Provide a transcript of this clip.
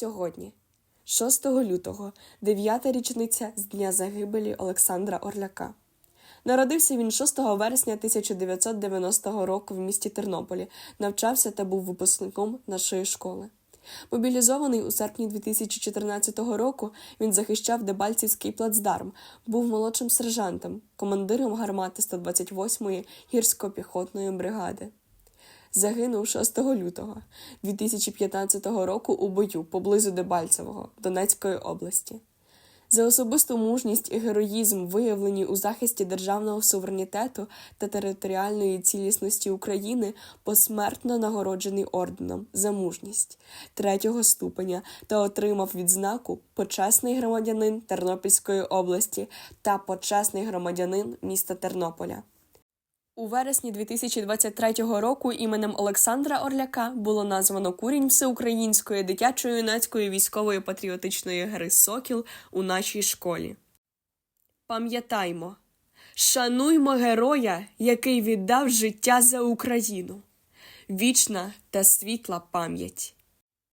Сьогодні, 6 лютого, дев'ята річниця з дня загибелі Олександра Орляка. Народився він 6 вересня 1990 року в місті Тернополі, навчався та був випускником нашої школи. Мобілізований у серпні 2014 року, він захищав Дебальцівський плацдарм, був молодшим сержантом, командиром гармати 128-ї гірсько-піхотної бригади. Загинув 6 лютого 2015 року у бою поблизу Дебальцевого Донецької області. За особисту мужність і героїзм, виявлені у захисті державного суверенітету та територіальної цілісності України, посмертно нагороджений орденом за мужність третього ступеня та отримав відзнаку почесний громадянин Тернопільської області та почесний громадянин міста Тернополя. У вересні 2023 року іменем Олександра Орляка було названо курінь всеукраїнської дитячо-юнацької військової патріотичної гри Сокіл у нашій школі. Пам'ятаймо, шануймо героя, який віддав життя за Україну. Вічна та світла пам'ять.